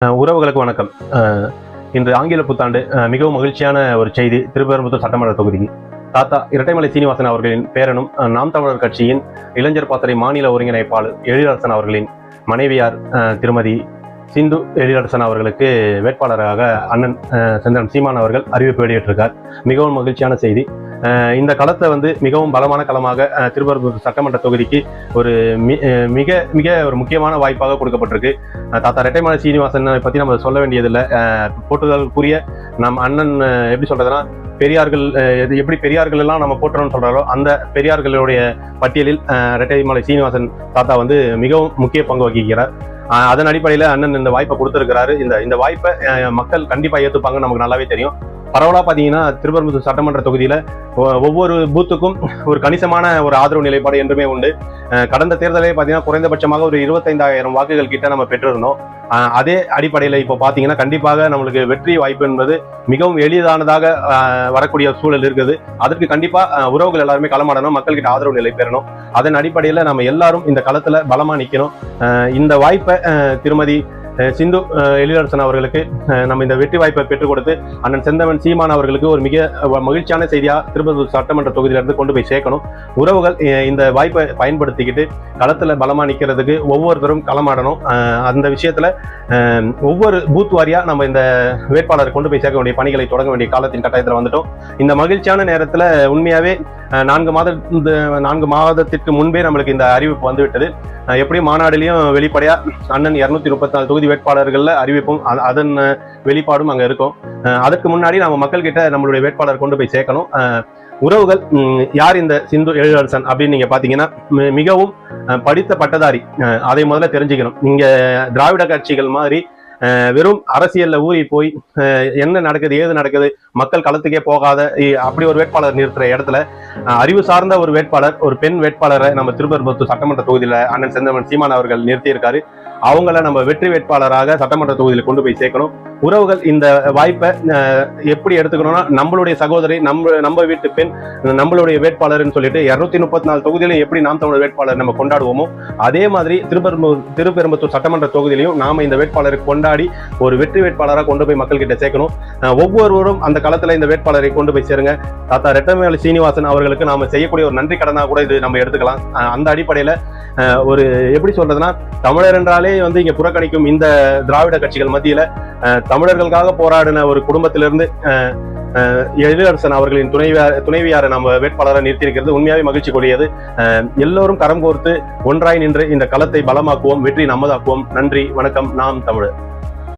உறவுகளுக்கு வணக்கம். இன்று ஆங்கில புத்தாண்டு மிகவும் மகிழ்ச்சியான ஒரு செய்தி திருப்பெரும்புத்தூர் சட்டமன்ற தொகுதிக்கு தாத்தா இரட்டைமலை சீனிவாசன் அவர்களின் பேரனும் நாம் தமிழர் கட்சியின் இளைஞர் பாசறை மாநில ஒருங்கிணைப்பாளர் எழிலரசன் அவர்களின் மனைவியார் திருமதி சிந்து எழிலரசன் அவர்களுக்கு வேட்பாளராக அண்ணன் சந்திரன் செந்தன் சீமான் அவர்கள் அறிவிப்பு வெளியிட்டிருக்கார். மிகவும் மகிழ்ச்சியான செய்தி. இந்த களத்தை வந்து மிகவும் பலமான களமாக திருப்பரப்பூர் சட்டமன்ற தொகுதிக்கு ஒரு மி- மிக மிக ஒரு முக்கியமான வாய்ப்பாக கொடுக்கப்பட்டிருக்கு. தாத்தா ரெட்டைமலை சீனிவாசன் பற்றி நம்ம சொல்ல வேண்டியதில்லை. போட்டுதலுக்குரிய நம் அண்ணன் எப்படி சொல்கிறதுனா பெரியார்கள் எது எப்படி பெரியார்கள் எல்லாம் நம்ம போட்டுறோம்னு சொல்கிறாரோ அந்த பெரியார்களுடைய பட்டியலில் ரெட்டைமலை சீனிவாசன் தாத்தா வந்து மிகவும் முக்கிய பங்கு வகிக்கிறார். அதன் அடிப்படையில் அண்ணன் இந்த வாய்ப்பை கொடுத்துருக்கிறாரு. இந்த இந்த வாய்ப்பை மக்கள் கண்டிப்பாக ஏற்றுப்பாங்க நமக்கு நல்லாவே தெரியும். பரவலாக பார்த்தீங்கன்னா திருப்பரம்புத்தூர் சட்டமன்ற தொகுதியில் ஒவ்வொரு பூத்துக்கும் ஒரு கணிசமான ஒரு ஆதரவு நிலைப்பாடு என்றுமே உண்டு. கடந்த தேர்தலே பார்த்தீங்கன்னா குறைந்தபட்சமாக ஒரு இருபத்தைந்தாயிரம் வாக்குகள் கிட்ட நம்ம பெற்றிருந்தோம். அதே அடிப்படையில் இப்போ பார்த்தீங்கன்னா கண்டிப்பாக நம்மளுக்கு வெற்றி வாய்ப்பு என்பது மிகவும் எளிதானதாக வரக்கூடிய சூழல் இருக்குது. அதற்கு கண்டிப்பாக உறவுகள் எல்லாருமே களமாடணும் மக்கள்கிட்ட ஆதரவு நிலை பெறணும். அதன் அடிப்படையில் நம்ம எல்லாரும் இந்த களத்தில் பலமாக நிற்கணும் இந்த வாய்ப்பை திருமதி சிந்து எழிலரசன் அவர்களுக்கு நம்ம இந்த வெற்றி வாய்ப்பை பெற்றுக் கொடுத்து அண்ணன் செந்தவன் சீமான் அவர்களுக்கு ஒரு மிக மகிழ்ச்சியான செய்தியா திருப்பத்தூர் சட்டமன்ற தொகுதியிலிருந்து கொண்டு போய் சேர்க்கணும். உறவுகள் இந்த வாய்ப்பை பயன்படுத்திக்கிட்டு களத்துல பலமா நிக்கிறதுக்கு ஒவ்வொருத்தரும் களமாடணும். அந்த விஷயத்துல ஒவ்வொரு பூத் வாரியா நம்ம இந்த வேட்பாளரை கொண்டு போய் சேர்க்க வேண்டிய பணிகளை தொடங்க வேண்டிய காலத்தின் கட்டாயத்தில் வந்துட்டோம். இந்த மகிழ்ச்சியான நேரத்துல உண்மையாவே நான்கு மாத இந்த நான்கு மாதத்திற்கு முன்பே நம்மளுக்கு இந்த அறிவிப்பு வந்துவிட்டது. எப்படியும் மாநாடுலேயும் வெளிப்படையாக அண்ணன் இரநூத்தி முப்பத்தி நாலு தொகுதி வேட்பாளர்கள்ல அறிவிப்பும் அதன் வெளிப்பாடும் அங்கே இருக்கும். அதற்கு முன்னாடி நம்ம மக்கள் கிட்ட நம்மளுடைய வேட்பாளர் கொண்டு போய் சேர்க்கணும். உறவுகள் யார் இந்த சிந்து எழிலரசன் அப்படின்னு நீங்க பார்த்தீங்கன்னா மிகவும் படித்த பட்டதாரி அதை முதல்ல தெரிஞ்சுக்கணும். நீங்க திராவிட கட்சிகள் மாதிரி வெறும் அரசியல்ல ஊறி போய் அஹ், என்ன நடக்குது ஏது நடக்குது மக்கள் களத்துக்கே போகாத அப்படி ஒரு வேட்பாளர் நிறுத்துற இடத்துல அறிவு சார்ந்த ஒரு வேட்பாளர் ஒரு பெண் வேட்பாளரை நம்ம திருப்பரம்பத்தூர் சட்டமன்ற தொகுதியில அண்ணன் செந்தமன் சீமான் அவர்கள் நிறுத்தியிருக்காரு. அவங்கள நம்ம வெற்றி வேட்பாளராக சட்டமன்ற தொகுதியில கொண்டு போய் சேர்க்கணும். உறவுகள் இந்த வாய்ப்பை எப்படி எடுத்துக்கணும்னா நம்மளுடைய சகோதரி நம்ம நம்ம வீட்டு பெண் நம்மளுடைய வேட்பாளர்னு சொல்லிட்டு இரநூத்தி முப்பத்தி நாலு தொகுதியிலும் எப்படி நாம் தமிழ் வேட்பாளர் நம்ம கொண்டாடுவோமோ அதே மாதிரி திருப்பெரும்பூர் திருப்பெரும்பத்தூர் சட்டமன்ற தொகுதியிலையும் நாம இந்த வேட்பாளரை கொண்டாடி ஒரு வெற்றி வேட்பாளராக கொண்டு போய் மக்கள் கிட்ட சேர்க்கணும் ஒவ்வொருவரும் அந்த காலத்தில் இந்த வேட்பாளரை கொண்டு போய் சேருங்க. தாத்தா ரெட்டமேலி சீனிவாசன் அவர்களுக்கு நாம செய்யக்கூடிய ஒரு நன்றி கடனாக கூட இது நம்ம எடுத்துக்கலாம். அந்த அடிப்படையில் ஒரு எப்படி சொல்றதுன்னா தமிழர் என்றாலே வந்து இங்க புறக்கணிக்கும் இந்த திராவிட கட்சிகள் மத்தியில தமிழர்களுக்காக போராடின ஒரு குடும்பத்திலிருந்து அஹ் அஹ் எழிலரசன் அவர்களின் துணைவியார் துணைவியாரை நம்ம வேட்பாளராக நிறுத்தியிருக்கிறது. உண்மையாகவே மகிழ்ச்சி கூடியது அஹ் எல்லோரும் கரம் கோர்த்து ஒன்றாய் நின்று இந்த களத்தை பலமாக்குவோம் வெற்றி நமதாக்குவோம் நன்றி வணக்கம். நாம் தமிழர்.